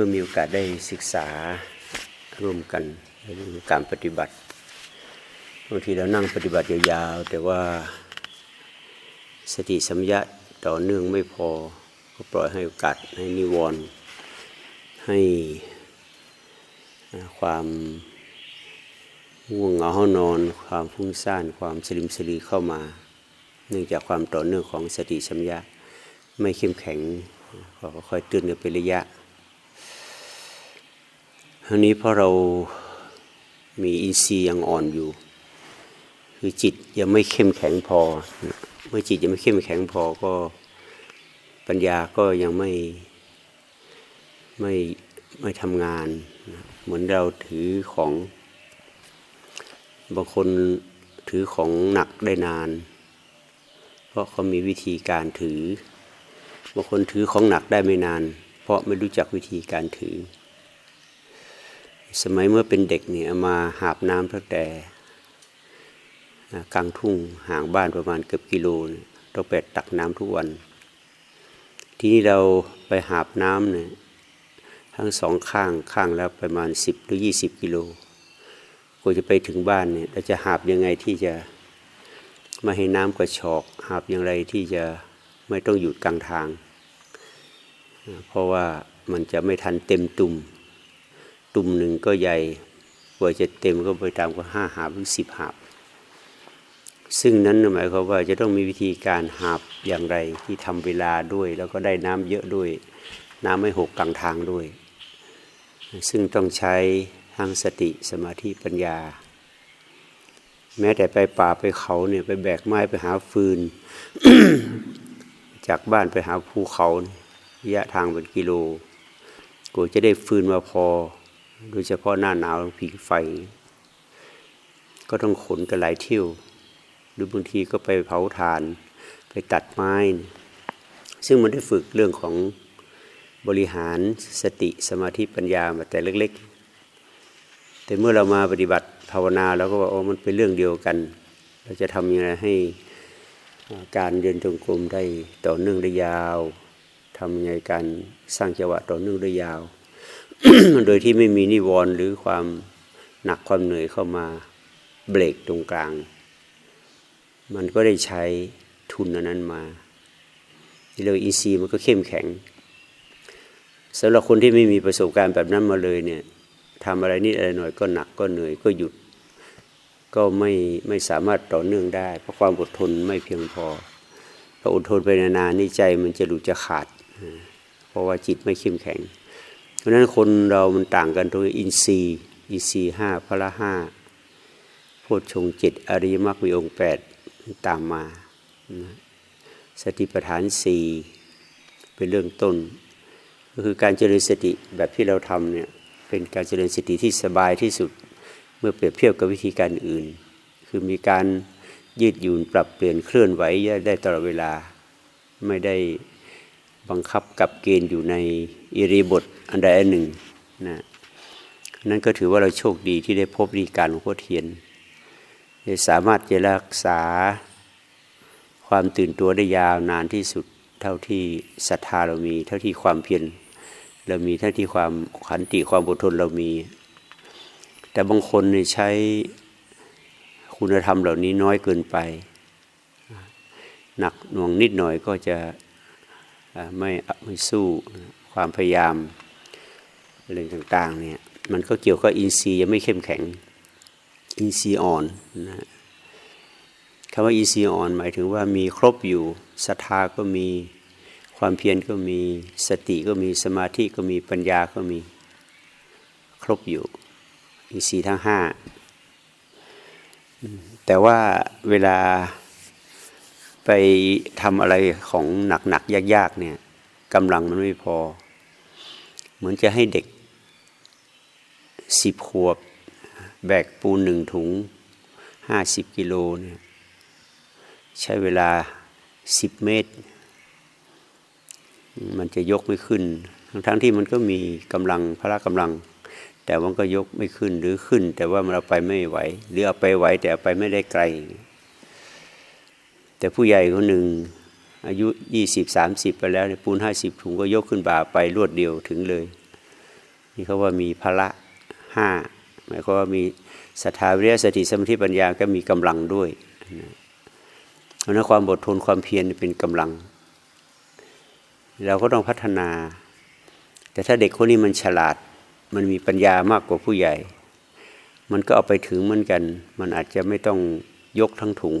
เพื่อมีโอกาสได้ศึกษาร่วมกันในเรื่องการปฏิบัติบางทีเรานั่งปฏิบัติยาวๆแต่ว่าสติสัมยาต่อเนื่องไม่พอก็ปล่อยให้โอกาสให้นิวรณ์ให้ความง่วงเหงาห้านอน ความฟุ้งซ่าน ความสลิมสลีเข้ามา เนื่องจากความต่อเนื่องของสติสัมยาไม่เข้มแข็งก็ค่อยเตือนกันเป็นระยะ ทั้งนี้เพราะเรามีอินทรีย์ยังอ่อนอยู่ คือจิตยังไม่เข้มแข็งพอ เมื่อจิตยังไม่เข้มแข็งพอก็ปัญญาก็ยังไม่ไม่ไม่ทำงาน เหมือนเราถือของบางคนถือของหนักได้นาน เพราะเขามีวิธีการถือบางคนถือของหนักได้ไม่นาน เพราะไม่รู้จักวิธีการถือ สมัยเมื่อเป็นเด็กเนี่ยมาหาบน้ำตั้งแต่กลางทุ่งห่างบ้านประมาณเกือบกิโลเนี่ยต้องไปตักน้ำทุกวัน ทีนี้เราไปหาบน้ำเนี่ยทั้งสองข้างข้างแล้วประมาณสิบหรือยี่สิบกิโลกว่าจะไปถึงบ้านเนี่ยเราจะหาบยังไงที่จะไม่ให้น้ำกระชอกหาบอย่างไรที่จะไม่ต้องหยุดกลางทาง เพราะว่ามันจะไม่ทันเต็มตุ่ม ตุ่มหนึ่งก็ใหญ่กว่าจะเต็มก็ไปตามก็ห้าหาบหรือสิบหาบ ซึ่งนั้นหมายความว่าจะต้องมีวิธีการหาบอย่างไรที่ทำเวลาด้วย แล้วก็ได้น้ำเยอะด้วย น้ำไม่หกกลางทางด้วย ซึ่งต้องใช้ทั้งสติสมาธิปัญญา แม้แต่ไปป่าไปเขาเนี่ยไปแบกไม้ไปหาฟืน จากบ้านไปหาภูเขาระยะทางเป็นกิโลกว่าจะได้ฟืนมาพอ โดยเฉพาะหน้าหนาวผิงไฟ ก็ต้องขนกันหลายเที่ยว หรือบางทีก็ไปเผาถ่านไปตัดไม้ ซึ่งมันได้ฝึกเรื่องของบริหารสติสมาธิปัญญามาแต่เล็ก ๆ แต่เมื่อเรามาปฏิบัติภาวนาเราก็ว่าโอ้มันเป็นเรื่องเดียวกัน เราจะทำยังไงให้การเดินจงกรมได้ต่อเนื่องได้ยาวทำยังไงการสร้างจังหวะต่อเนื่องได้ยาว โดยที่ไม่มีนิวรณ์หรือความหนักความเหนื่อยเข้ามาเบรกตรงกลาง มันก็ได้ใช้ทุนนั้นมาเรียกอินทรีมันก็เข้มแข็งสำหรับคนที่ไม่มีประสบการณ์แบบนั้นมาเลยเนี่ยทำอะไรนิดอะไรหน่อยก็หนักก็เหนื่อยก็หยุด ก็ไม่ไม่สามารถต่อเนื่องได้ เพราะความอดทนไม่เพียงพอพออดทนไปนานๆนี่ใจมันจะหลุดจะขาด เพราะว่าจิตไม่เข้มแข็ง เพราะนั้นคนเรามันต่างกันตรงอินทรีย์อินทรีย์ห้าพละห้าโพชฌงเจ็ดอริยมรรคมีองค์แปดตามมา สติปัฏฐานสี่เป็นเรื่องต้น ก็คือการเจริญสติแบบที่เราทำเนี่ยเป็นการเจริญสติที่สบายที่สุดเมื่อเปรียบเทียบกับวิธีการอื่น คือมีการยืดหยุ่นปรับเปลี่ยนเคลื่อนไหวได้ตลอดเวลาไม่ได้ บังคับกับเกณฑ์อยู่ในอิริบทอันใดอันหนึ่งนะนั่นก็ถือว่าเราโชคดีที่ได้พบวิธีการของพ่อเทียนสามารถจะรักษาความตื่นตัวได้ยาวนานที่สุด เท่าที่ศรัทธาเรามี เท่าที่ความเพียรเรามีเท่าที่ความขันติความอดทนเรามี แต่บางคนใช้คุณธรรมเหล่านี้น้อยเกินไป หนักหน่วงนิดหน่อยก็จะ ไม่ไม่สู้ความพยายามอะไรต่างๆเนี่ยมันก็เกี่ยวกับอินทรีย์ยังไม่เข้มแข็งอินทรีย์อ่อนนะคำว่าอินทรีย์อ่อนหมายถึงว่ามีครบอยู่ศรัทธาก็มีความเพียรก็มีสติก็มีสมาธิก็มีปัญญาก็มีครบอยู่อินทรีย์ทั้งห้าแต่ว่าเวลา ไปทำอะไรของหนักๆยากๆเนี่ยกำลังมันไม่พอ เหมือนจะให้เด็กสิบขวบ แบกปูนหนึ่งถุงห้าสิบกิโลเนี่ยใช้เวลาสิบเมตร มันจะยกไม่ขึ้น ทั้งๆทที่มันก็มีกำลังพละกำลัง แต่มันก็ยกไม่ขึ้นหรือขึ้น แต่ว่ามันเอาไปไม่ไหว หรือเอาไปไหวแต่เอาไปไม่ได้ไกล แต่ผู้ใหญ่คนหนึ่งอายุยี่สิบสามสิบไปแล้วเนี่ยปูนห้าสิบถุงก็ยกขึ้นบ่าไปรวดเดียวถึงเลยที่เขาว่ามีพละห้าหมายความว่ามีศรัทธาวิริยสติสมาธิปัญญาก็มีกำลังด้วยเพราะนั้นความอดทนความเพียรเป็นกำลัง เราก็ต้องพัฒนา แต่ถ้าเด็กคนนี้มันฉลาด มันมีปัญญามากกว่าผู้ใหญ่ มันก็เอาไปถึงเหมือนกัน มันอาจจะไม่ต้องยกทั้งถุง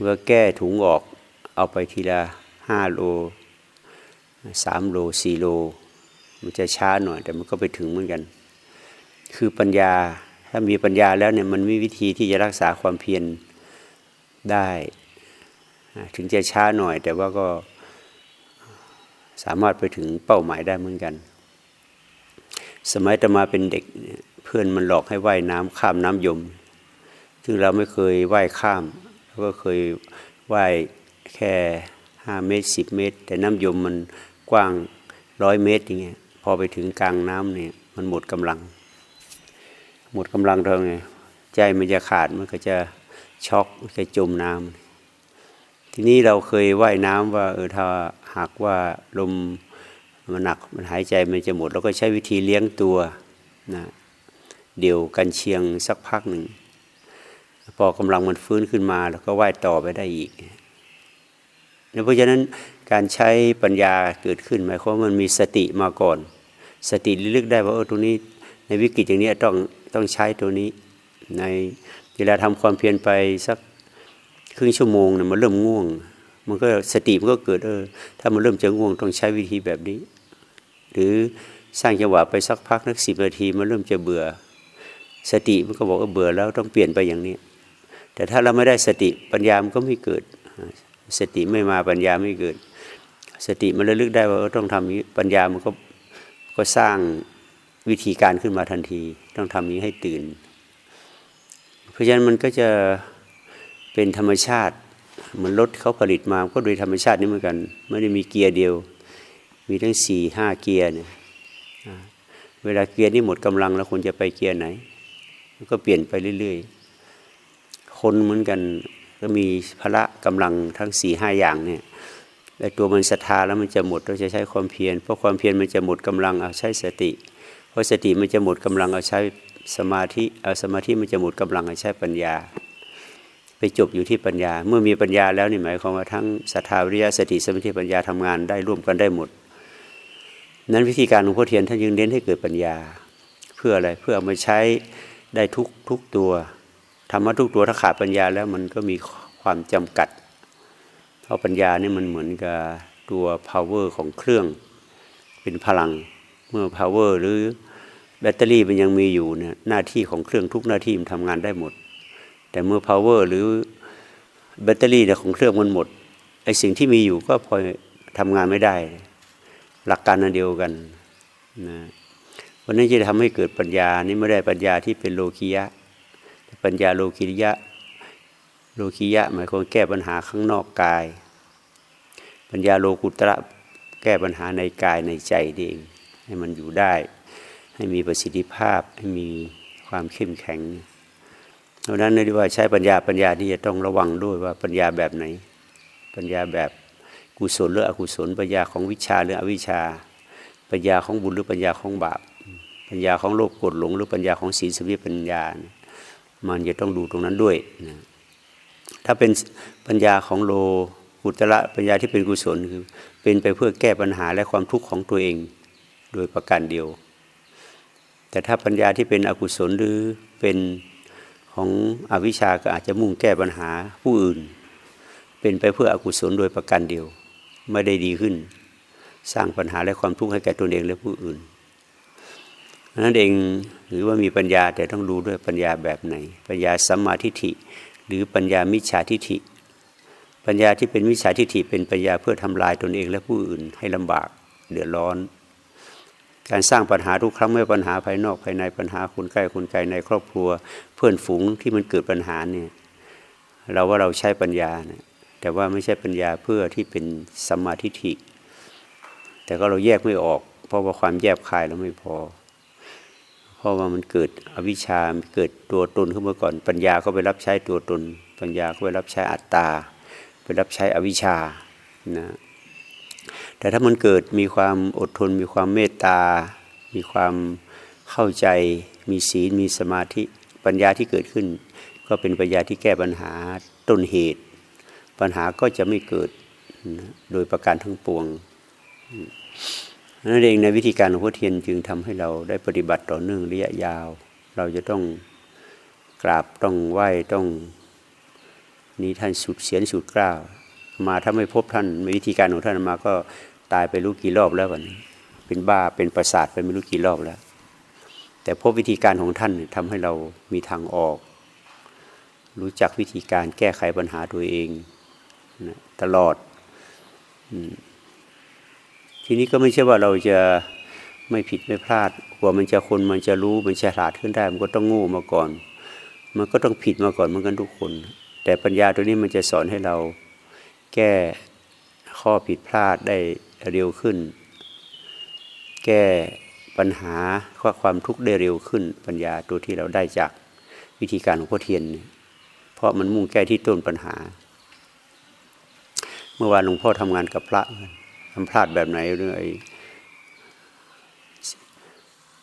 เมื่อแก้ถุงออกเอาไปทีละห้าโลสามโลสี่โล มันจะช้าหน่อย แต่มันก็ไปถึงเหมือนกัน คือปัญญาถ้ามีปัญญาแล้วเนี่ยมันมีวิธีที่จะรักษาความเพียรได้ ถึงจะช้าหน่อย แต่ว่าก็สามารถไปถึงเป้าหมายได้เหมือนกัน สมัยตมาเป็นเด็กเพื่อนมันหลอกให้ว่ายน้ำข้ามน้ำยม ซึ่งเราไม่เคยว่ายข้าม ก็เคยว่ายแค่ห้าเมตรสิบเมตร แต่น้ำยมมันกว้างร้อยเมตรอย่างเงี้ยพอไปถึงกลางน้ำเนี่ยมันหมดกำลัง หมดกำลังเท่าไงใจมันจะขาดมันก็จะช็อกจะจมน้ำทีนี้เราเคยว่ายน้ำว่าเออถ้าหากว่าลมมันหนักมันหายใจมันจะหมดเราก็ใช้วิธีเลี้ยงตัวนะเดี่ยวกันเชียงสักพักหนึ่ง พอกำลังมันฟื้นขึ้นมาแล้วก็ว่ายต่อไปได้อีกเพราะฉะนั้นการใช้ปัญญาเกิดขึ้นหมายความว่ามันมีสติมาก่อน สติลึกได้ว่าเออตรงนี้ ในวิกฤตอย่างนี้ต้องต้องใช้ตัวนี้ ในเวลาทำความเพียรไปสักครึ่งชั่วโมงเนี่ยมันเริ่มง่วง มันก็สติมันก็เกิดเออถ้ามันเริ่มจะง่วงต้องใช้วิธีแบบนี้ หรือสร้างจังหวะไปสักพักนักสิบนาทีมันเริ่มจะเบื่อ สติมันก็บอกว่าเบื่อแล้วต้องเปลี่ยนไปอย่างนี้ แต่ถ้าเราไม่ได้สติปัญญามันก็ไม่เกิด สติไม่มาปัญญาไม่เกิด สติมันระลึกได้ว่าต้องทำนี้ปัญญามันก็ก็สร้างวิธีการขึ้นมาทันที ต้องทำนี้ให้ตื่น เพราะฉะนั้นมันก็จะเป็นธรรมชาติเหมือนรถเขาผลิตมาก็โดยธรรมชาตินี้เหมือนกัน ไม่ได้มีเกียร์เดียว มีทั้งสี่ห้าเกียร์เนี่ยเวลาเกียร์นี่หมดกำลังแล้วคนจะไปเกียร์ไหน ก็เปลี่ยนไปเรื่อย ๆ คนเหมือนกันก็มีพละกำลังทั้งสี่ห้าอย่างเนี่ยแต่ตัวมันศรัทธาแล้วมันจะหมดเราจะใช้ความเพียรเพราะความเพียรมันจะหมดกำลังเอาใช้สติ เพราะสติมันจะหมดกำลังเอาใช้สมาธิเอาสมาธิมันจะหมดกำลังเอาใช้ปัญญา ไปจบอยู่ที่ปัญญา เมื่อมีปัญญาแล้วนี่หมายความว่าทั้งศรัทธาวิริยะสติสมาธิปัญญาทำงานได้ร่วมกันได้หมด นั้นวิธีการหลวงพ่อเทียนท่านยังเน้นให้เกิดปัญญา เพื่ออะไรเพื่อเอามาใช้ได้ทุกทุกตัว ธรรมะทุกตัวถ้าขาดปัญญาแล้วมันก็มีความจำกัดเพราะปัญญานี่มันเหมือนกับตัว power ของเครื่อง เป็นพลังเมื่อ power หรือแบตเตอรี่มันยังมีอยู่เนี่ยหน้าที่ของเครื่องทุกหน้าที่มันทำงานได้หมด แต่เมื่อ power หรือแบตเตอรี่เนี่ยของเครื่องมันหมดไอสิ่งที่มีอยู่ก็พอทำงานไม่ได้ หลักการนันเดียวกันนะวันนี้จะทำให้เกิดปัญญานี่ไม่ได้ปัญญาที่เป็นโลกียะ ปัญญาโลกิยะโลกิยะหมายความแก้ปัญหาข้างนอกกาย ปัญญาโลกุตระแก้ปัญหาในกายในใจเองให้มันอยู่ได้ ให้มีประสิทธิภาพให้มีความเข้มแข็งดังนั้นเลยว่าใช้ปัญญาปัญญาที่จะต้องระวังด้วยว่าปัญญาแบบไหน ปัญญาแบบกุศลหรืออกุศล ปัญญาของวิชาหรืออวิชา ปัญญาของบุญหรือปัญญาของบาป ปัญญาของโลภโกรธหลง หรือปัญญาของศีลสมิปัญญา มันจะต้องดูตรงนั้นด้วยนะถ้าเป็นปัญญาของโลกุตระปัญญาที่เป็นกุศลคือเป็นไปเพื่อแก้ปัญหาและความทุกข์ของตัวเองโดยประการเดียว แต่ถ้าปัญญาที่เป็นอกุศลหรือเป็นของอวิชาก็อาจจะมุ่งแก้ปัญหาผู้อื่น เป็นไปเพื่ออกุศลโดยประการเดียว ไม่ได้ดีขึ้น สร้างปัญหาและความทุกข์ให้แก่ตนเองและผู้อื่น นั้นเองหรือว่ามีปัญญาแต่ต้องดูด้วยปัญญาแบบไหน ปัญญาสัมมาทิฏฐิ หรือปัญญามิจฉาทิฏฐิ ปัญญาที่เป็นมิจฉาทิฏฐิเป็นปัญญาเพื่อทำลายตนเองและผู้อื่นให้ลำบากเดือดร้อน การสร้างปัญหาทุกครั้งไม่ปัญหาภายนอกภายในปัญหาคนใกล้คนไกลในครอบครัว เพื่อนฝูงที่มันเกิดปัญหาเนี่ยเราว่าเราใช้ปัญญานะแต่ว่าไม่ใช่ปัญญาเพื่อที่เป็นสัมมาทิฏฐิ แต่ก็เราแยกไม่ออก เพราะว่าความแยบคายเราไม่พอ เพราะว่ามันเกิดอวิชชาเกิดตัวตนขึ้นมาก่อน ปัญญาก็ไปรับใช้ตัวตน ปัญญาก็ไปรับใช้อัตตา ไปรับใช้อวิชชานะแต่ถ้ามันเกิดมีความอดทน มีความเมตตา มีความเข้าใจ มีศีล มีสมาธิปัญญาที่เกิดขึ้น ก็เป็นปัญญาที่แก้ปัญหาต้นเหตุ ปัญหาก็จะไม่เกิดนะโดยประการทั้งปวง นั่นเองในวิธีการของพระเทียนจึงทำให้เราได้ปฏิบัติต่อเนื่องระยะยาว เราจะต้องกราบต้องไหว้ต้องนี่ท่านสุดเสียนสุดกล้าว มาถ้าไม่พบท่านวิธีการของท่านมาก็ตายไปรู้กี่รอบแล้ววันนี้เป็นบ้าเป็นประสาทไปไม่รู้กี่รอบแล้ว แต่พบวิธีการของท่านทำให้เรามีทางออก รู้จักวิธีการแก้ไขปัญหาตัวเองนะตลอดอม ทีนี้ก็ไม่ใช่ว่าเราจะไม่ผิดไม่พลาดกว่ามันจะคนมันจะรู้มันจะฉลาดขึ้นได้ มันก็ต้องโง่มาก่อน มันก็ต้องผิดมาก่อนเหมือนกันทุกคน แต่ปัญญาตัวนี้มันจะสอนให้เราแก้ข้อผิดพลาดได้เร็วขึ้น แก้ปัญหาข้อความทุกข์ได้เร็วขึ้น ปัญญาตัวที่เราได้จากวิธีการของพ่อเทียนเนี่ยเพราะมันมุ่งแก้ที่ต้นปัญหา เมื่อวานหลวงพ่อทำงานกับพระ ทำพลาดแบบไหนเรื่องไอ้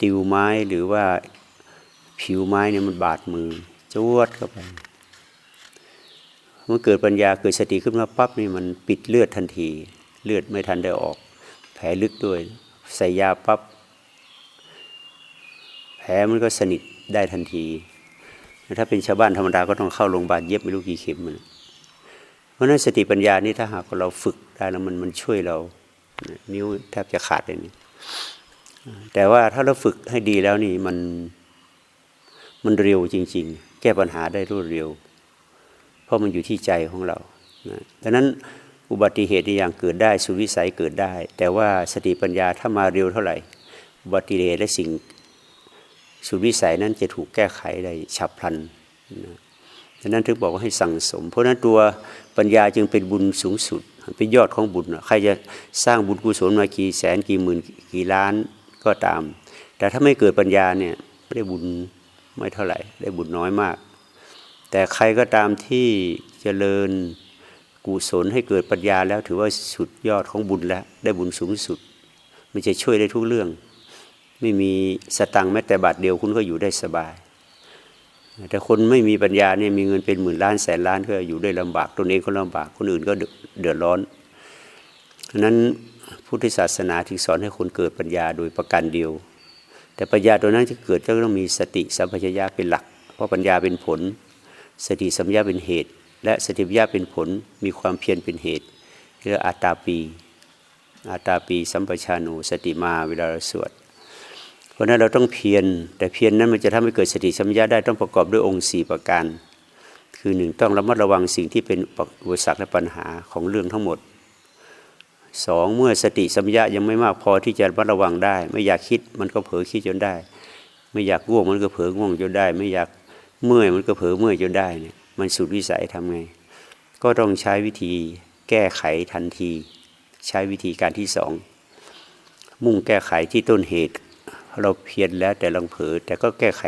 ติวไม้หรือว่าผิวไม้เนี่ยมันบาดมือจวดเข้าไปเมื่อเกิดปัญญาเกิดสติขึ้นมาปั๊บนี่มันปิดเลือดทันที เลือดไม่ทันได้ออก แผลลึกด้วย ใส่ยาปั๊บแผลมันก็สนิทได้ทันที ถ้าเป็นชาวบ้านธรรมดาก็ต้องเข้าโรงพยาบาลเย็บไม่รู้กี่เข็มมันเพราะนั้นสติปัญญานี่ถ้าหากเราฝึกได้แล้วมันมันช่วยเรา นิ้วแทบจะขาดเลยนี่แต่ว่าถ้าเราฝึกให้ดีแล้วนี่มันมันเร็วจริง ๆ แก้ปัญหาได้รวดเร็ว เพราะมันอยู่ที่ใจของเรานะดังนั้นอุบัติเหตุอย่างเกิดได้สุวิสัยเกิดได้ แต่ว่าสติปัญญาถ้ามาเร็วเท่าไหร่ อุบัติเหตุและสิ่งสุวิสัยนั้นจะถูกแก้ไขได้ฉับพลันนะดังนั้นถึงบอกว่าให้สั่งสม เพราะนั้นตัวปัญญาจึงเป็นบุญสูงสุด เป็นยอดของบุญใครจะสร้างบุญกุศลมากี่แสนกี่หมื่นกี่ล้านก็ตาม แต่ถ้าไม่เกิดปัญญาเนี่ยได้บุญไม่เท่าไหร่ได้บุญน้อยมาก แต่ใครก็ตามที่เจริญกุศลให้เกิดปัญญาแล้วถือว่าสุดยอดของบุญแล้วได้บุญสูงสุด มันจะช่วยได้ทุกเรื่อง ไม่มีสตังค์แม้แต่บาทเดียวคุณก็อยู่ได้สบาย แต่คนไม่มีปัญญาเนี่ยมีเงินเป็นหมื่นล้านแสนล้านก็อยู่ได้ลำบากตนเองก็ลำบากคนอื่นก็เดือดร้อนฉะนั้นพุทธศาสนาถึงสอนให้คนเกิดปัญญาโดยประการเดียว แต่ปัญญาตัวนั้นจะเกิดก็ต้องมีสติสัมปชัญญะเป็นหลัก เพราะปัญญาเป็นผล สติสัมปชัญญะเป็นเหตุ และสติปัญญาเป็นผลมีความเพียรเป็นเหตุเรียกอาตาปีอาตาปีสัมปชานุสติมาเวลาเราสวด เพราะนั้นเราต้องเพียรแต่เพียรนนั้นมันจะทำให้เกิดสติสัมปชัญญะได้ต้องประกอบด้วยองค์สี่ประการ คือหนึ่งต้องระมัดระวังสิ่งที่เป็นอุปสรรคและปัญหาของเรื่องทั้งหมดสองเมื่อสติสัมยายังไม่มากพอที่จะระมัดระวังได้ ไม่อยากคิดมันก็เผลอคิดจนได้ ไม่อยากง่วงมันก็เผลอง่วงจนได้ ไม่อยากเมื่อยมันก็เผลอเมื่อยจนได้เนี่ยมันสุดวิสัยทำไง ก็ต้องใช้วิธีแก้ไขทันที ใช้วิธีการที่สองมุ่งแก้ไขที่ต้นเหตุ เราเพียรแล้วแต่ลังเผลอแต่ก็แก้ไข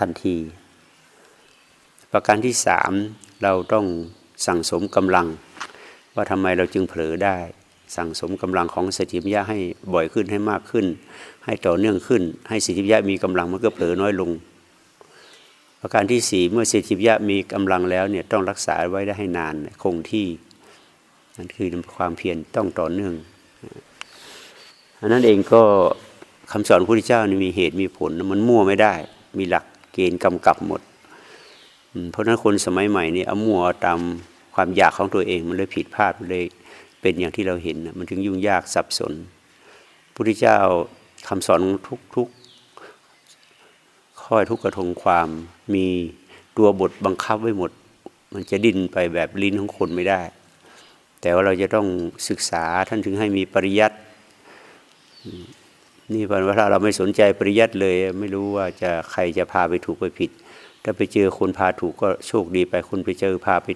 ทันที ประการที่สามเราต้องสั่งสมกำลัง ว่าทำไมเราจึงเผลอได้ สั่งสมกำลังของสติปัญญาให้บ่อยขึ้นให้มากขึ้น ให้ต่อเนื่องขึ้น ให้สติปัญญามีกำลังมันก็เผลอน้อยลง ประการที่สี่เมื่อสติปัญญามีกำลังแล้วเนี่ยต้องรักษาไว้ได้ให้นานคงที่นั่นคือความเพียรต้องต่อเนื่องอันนั้นเองก็ คำสอนพระพุทธเจ้านี่มีเหตุมีผลมันมั่วไม่ได้ มีหลักเกณฑ์กำกับหมด เพราะนั้นคนสมัยใหม่นี่เอามั่วตามความอยากของตัวเองมันเลยผิดพลาดมันเลยเป็นอย่างที่เราเห็นมันถึงยุ่งยากสับสนพระพุทธเจ้าคำสอนทุกทุกข้อทุกกระทงความมีตัวบทบังคับไว้หมด มันจะดิ้นไปแบบลิ้นของคนไม่ได้ แต่ว่าเราจะต้องศึกษาท่านถึงให้มีปริยัติ นี่เป็นว่าถ้าเราไม่สนใจปริยัติเลย ไม่รู้ว่าจะใครจะพาไปถูกไปผิด ถ้าไปเจอคนพาถูกก็โชคดีไปคนไปเจอพาไป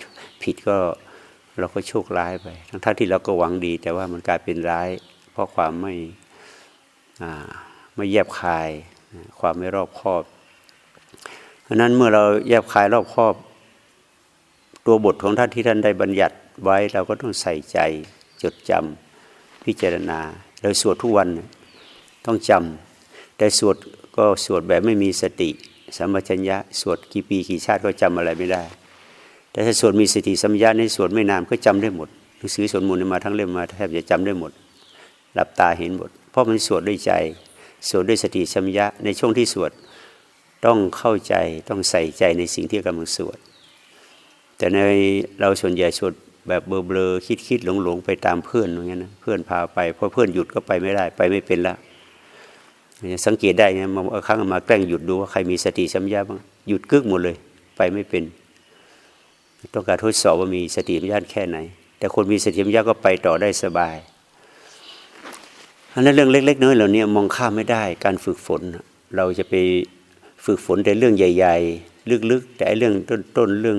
ผิดก็เราก็โชคร้ายไป ทั้งท่าที่เราก็หวังดี แต่ว่ามันกลายเป็นร้าย เพราะความไม่ไม่แยบคาย ความไม่รอบคอบเพราะนั้นเมื่อเราแยบคายรอบคอบ ตัวบทของท่านที่ท่านได้บัญญัติไว้เราก็ต้องใส่ใจจดจำพิจารณาเราสวดทุกวัน ต้องจแต่สวดก็สวดแบบไม่มีสติสัมปชัญญะสวดกี่ปีกี่ชาติก็จำอะไรไม่ได้ แต่ถ้าสวดมีสติสัมปชัญญะในสวดไม่นานก็จำได้หมดหนังสือสวดมนต์มาทั้งเล่มมาแทบจะจำได้หมดหลับตาเห็นหมดเพราะมันสวดด้วยใจ สวดด้วยสติสัมปชัญญะในช่วงที่สวดต้องเข้าใจต้องใส่ใจในสิ่งที่กำลังสวด แต่ในเราส่วนใหญ่สวดแบบเบลอๆคิดๆหลงๆ ไปตามเพื่อนอย่างเงี้ยนะเพื่อนพาไปพอเพื่อนหยุดก็ไปไม่ได้ไปไม่เป็นละ สังเกตได้ไงมาครั้งมาแกล้งหยุดดูว่าใครมีสติสัมปชัญญะบ้างหยุดกึกหมดเลย ไปไม่เป็น ต้องการทดสอบว่ามีสติสัมปชัญญะแค่ไหน แต่คนมีสติสัมปชัญญะก็ไปต่อได้สบายอันนั้นเรื่องเล็ก ๆ น้อยๆเหล่านี้มองข้ามไม่ได้การฝึกฝน เราจะไปฝึกฝนแต่เรื่องใหญ่ ๆ ลึกๆ แต่เรื่องต้นๆเรื่อง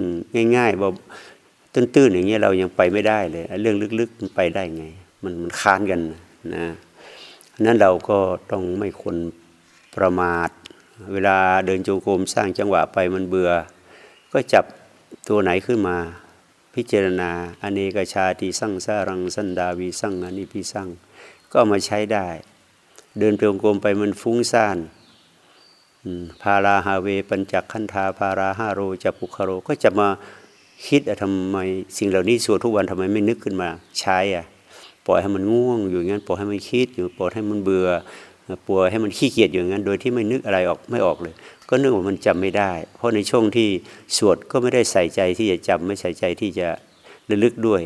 ง่ายๆว่าตื้นๆอย่างเงี้ยเรายังไปไม่ได้เลยเรื่องลึกๆมันไปได้ไง มันมันค้านกันนะ นั้นเราก็ต้องไม่ควรประมาท เวลาเดินจูงกรมสร้างจังหวะไปมันเบื่อ ก็จับตัวไหนขึ้นมา พิจารณาอเนกชาติสั่งสารังสันดาวีสั่งอนิพิสั่งก็มาใช้ได้ เดินเปลงกรมไปมันฟุ้งซ่านพาราฮาเวปัญจขันธาพาราฮาโรจะปุคโรก็จะมาคิดอะทำไมสิ่งเหล่านี้สวดทุกวันทำไมไม่นึกขึ้นมาใช้อะ ปล่อยให้มันง่วงอยู่งั้นปล่อยให้มันคิดอยู่ปล่อยให้มันเบื่อปล่อยให้มันขี้เกียจอยู่งั้น โดยที่ไม่นึกอะไรออกไม่ออกเลย ก็นึกว่ามันจำไม่ได้ เพราะในช่วงที่สวดก็ไม่ได้ใส่ใจที่จะจำไม่ใส่ใจที่จะระลึกด้วย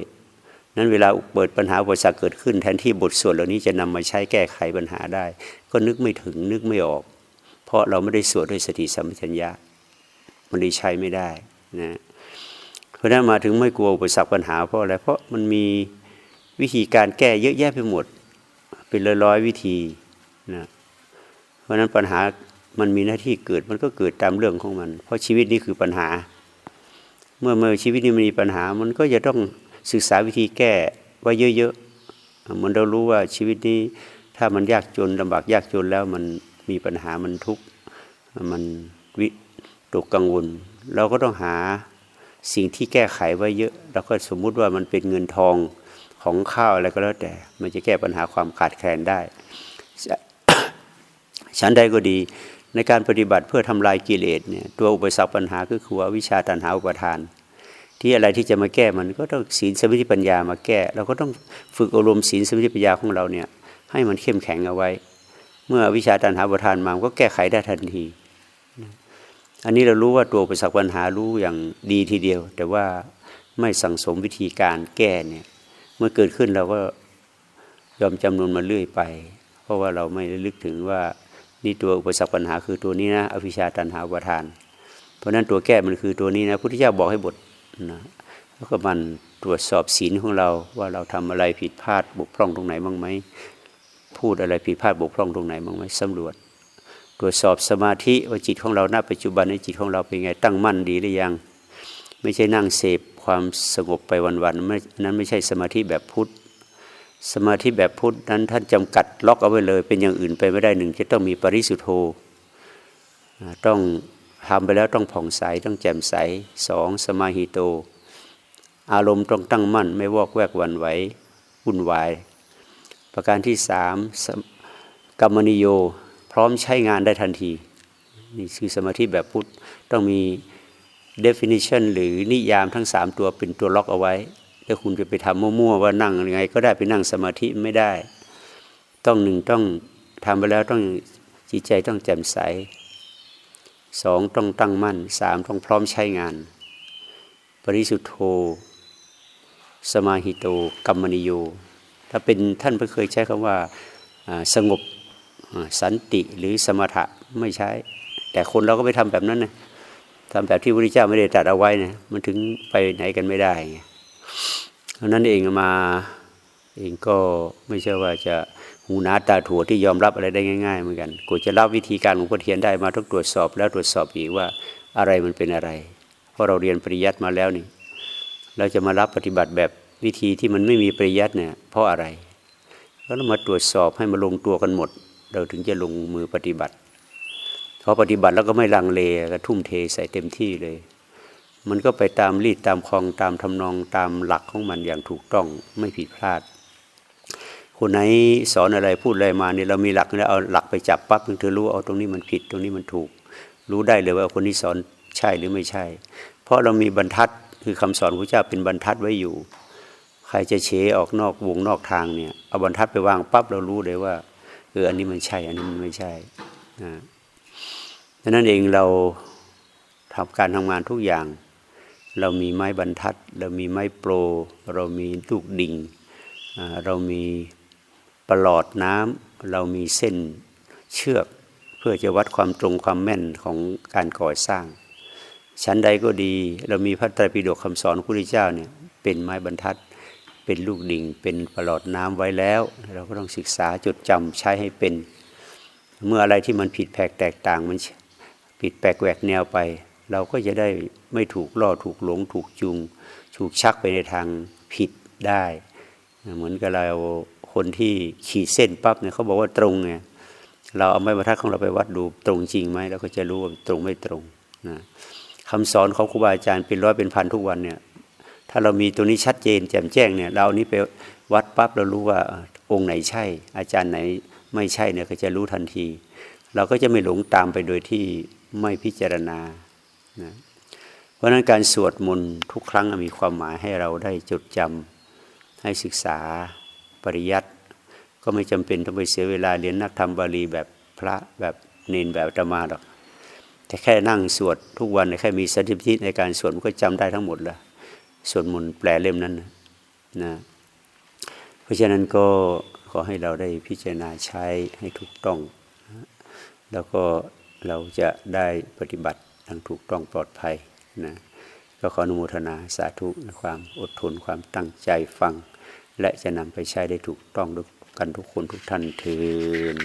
นั้นเวลาเปิดปัญหาอุปสรรคเกิดขึ้น แทนที่บทสวดเหล่านี้จะนำมาใช้แก้ไขปัญหาได้ ก็นึกไม่ถึงนึกไม่ออก เพราะเราไม่ได้สวดด้วยสติสัมปชัญญะมันด้ใช้ไม่ได้นะเพราะนั้นมาถึงไม่กลัวอุปสรรคปัญหาเพราะอะไรเพราะมันมี วิธีการแก้เยอะแยะไปหมด เป็นร้อยๆวิธีนะเพราะนั้นปัญหามันมีหน้าที่เกิดมันก็เกิดตามเรื่องของมัน เพราะชีวิตนี้คือปัญหา เมื่อเมื่อชีวิตนี้มีปัญหา มันก็จะต้องศึกษาวิธีแก้ไว้เยอะๆเหมือนเรารู้ว่าชีวิตนี้ถ้ามันยากจนลำบากยากจนแล้วมันมีปัญหามันทุกข์มันวิตกกังวล เราก็ต้องหาสิ่งที่แก้ไขไว้เยอะ แล้วก็สมมุติว่ามันเป็นเงินทอง ของข้าวอะไรก็แล้วแต่ มันจะแก้ปัญหาความขาดแคลนได้ฉันใดก็ดีในการปฏิบัติเพื่อทำลายกิเลสเนี่ยตัวอุปสรรคปัญหาก็คือว่าวิชาตัณหาอุปทาน ที่อะไรที่จะมาแก้มันก็ต้องศีลสมาธิปัญญามาแก้ เราก็ต้องฝึกอารมณ์ศีลสมาธิปัญญาของเราเนี่ยให้มันเข้มแข็งเอาไว้ เมื่อวิชาตัณหาอุปทานมาก็แก้ไขได้ทันที อันนี้เรารู้ว่าตัวอุปสรรคปัญหารู้อย่างดีทีเดียว แต่ว่าไม่สั่งสมวิธีการแก้เนี่ย เมื่อเกิดขึ้นเราก็ยอมจำนวนมาเรื่อยไป เพราะว่าเราไม่ลึกถึงว่านี่ตัวอุปสรรคปัญหาคือตัวนี้นะอภิชาตันหาประทาน เพราะนั้นตัวแก้มันคือตัวนี้นะพุทธเจ้าบอกให้บทนะแล้วก็มันตรวจสอบศีลของเราว่าเราทำอะไรผิดพลาดบกพร่องตรงไหนบ้างไหมพูดอะไรผิดพลาดบกพร่องตรงไหนบ้างไหมสำรวจ ตรวจสอบสมาธิว่าจิตของเราณปัจจุบันในจิตของเราเป็นไงตั้งมั่นดีหรือยัง ไม่ใช่นั่งเสพ ความสงบไปวันๆนั้นไม่ใช่สมาธิแบบพุทธสมาธิแบบพุทธนั้นท่านจำกัดล็อกเอาไว้เลย เป็นอย่างอื่นไปไม่ได้หนึ่งจะต้องมีปริสุทธโธต้องทำไปแล้วต้องผ่องใสต้องแจ่มใสสองสมาหิโต อารมณ์ต้องตั้งมั่น ไม่วอกแวกวันไหววุ่นวาย ประการที่สามกรรมนิโย พร้อมใช้งานได้ทันที นี่คือสมาธิแบบพุทธต้องมี definition หรือนิยามทั้งสามตัวเป็นตัวล็อกเอาไว้ถ้าคุณจะไปทำมั่วๆว่านั่งยังไง ก็ได้ไปนั่งสมาธิไม่ได้ ต้องหนึ่งต้องทำไปแล้วต้องจิตใจต้องแจ่มใสสองต้องตั้งมั่นสามต้องพร้อมใช้งาน ปริสุทธโธ สมาหิโตกัมมนิโย ถ้าเป็นท่านเพิ่งเคยใช้คำว่าสงบสันติหรือสมถะไม่ใช้ แต่คนเราก็ไปทำแบบนั้นนะ ทำแบบที่พระพุทธเจ้าไม่ได้ตรัสเอาไว้นะมันถึงไปไหนกันไม่ได้เพราะนั้นเองมาเองก็ไม่ใช่ว่าจะหูนาตาถั่วที่ยอมรับอะไรได้ง่าย ๆ เหมือนกันกูจะรับวิธีการของพุทเทียนได้มาต้องตรวจสอบแล้วตรวจสอบอีกว่าอะไรมันเป็นอะไร เพราะเราเรียนปริยัติมาแล้วนี่เราจะมารับปฏิบัติแบบวิธีที่มันไม่มีปริยัติเนี่ยเพราะอะไรก็ต้องมาตรวจสอบให้มาลงตัวกันหมด เราถึงจะลงมือปฏิบัติ พอปฏิบัติแล้วก็ไม่ลังเลก็ทุ่มเทใส่เต็มที่เลย มันก็ไปตามรีดตามคลองตามทำนองตามหลักของมันอย่างถูกต้องไม่ผิดพลาด คนไหนสอนอะไรพูดอะไรมาเนี่ยเรามีหลักแล้วเอาหลักไปจับปั๊บถึงเธอรู้เอาตรงนี้มันผิดตรงนี้มันถูก รู้ได้เลยว่าคนที่สอนใช่หรือไม่ใช่ เพราะเรามีบรรทัดคือคำสอนพระเจ้าเป็นบรรทัดไว้อยู่ ใครจะเฉออกนอกวงนอกทางเนี่ยเอาบรรทัดไปวางปั๊บเรารู้เลยว่าเอออันนี้มันใช่อันนี้มันไม่ใช่นะ ดังนั้นเองเราทำการทำงานทุกอย่าง เรามีไม้บรรทัด เรามีไม้โปร เรามีลูกดิ่ง เรามีประหลอดน้ำเรามีเส้นเชือกเพื่อจะวัดความตรงความแม่นของการก่อสร้าง ชั้นใดก็ดี เรามีพระไตรปิฎกคำสอนพระพุทธเจ้าเนี่ยเป็นไม้บรรทัด เป็นลูกดิ่ง เป็นประหลอดน้ำไว้แล้ว เราก็ต้องศึกษาจดจำใช้ให้เป็น เมื่ออะไรที่มันผิดแผกแตกต่างมัน ผิดแปลกแหวกแนวไป เราก็จะได้ไม่ถูกล่อถูกหลงถูกจูงถูกชักไปในทางผิดได้ เหมือนกับเราคนที่ขีดเส้นปั๊บเนี่ยเขาบอกว่าตรงไงเราเอาไม้บรรทัดของเราไปวัดดูตรงจริงไหมเราก็จะรู้ว่าตรงไม่ตรงนะคำสอนของครูบาอาจารย์เป็นร้อยเป็นพันทุกวันเนี่ยถ้าเรามีตัวนี้ชัดเจนแจ่มแจ้งเนี่ยเราเอานี้ไปวัดปั๊บเรารู้ว่าองค์ไหนใช่ อาจารย์ไหนไม่ใช่เนี่ยก็จะรู้ทันที เราก็จะไม่หลงตามไปโดยที่ ไม่พิจารณานะเพราะนั้นการสวดมนต์ทุกครั้งมีความหมายให้เราได้จดจำให้ศึกษาปริยัติก็ไม่จำเป็นต้องไปเสียเวลาเรียนนักธรรมบาลีแบบพระแบบเนนแบบอาตมาหรอกแต่แค่นั่งสวดทุกวันแค่มีสติในการสวดมันก็จำได้ทั้งหมดแล้วสวดมนต์แปลเล่มนั้นนะเพราะฉะนั้นก็ขอให้เราได้พิจารณาใช้ให้ถูกต้อง แล้วก็ เราจะได้ปฏิบัติทางถูกต้องปลอดภัยนะก็ขออนุโมทนาสาธุในความอดทนความตั้งใจฟัง และจะนำไปใช้ได้ถูกต้องด้วยกันทุกคนทุกท่านเทิน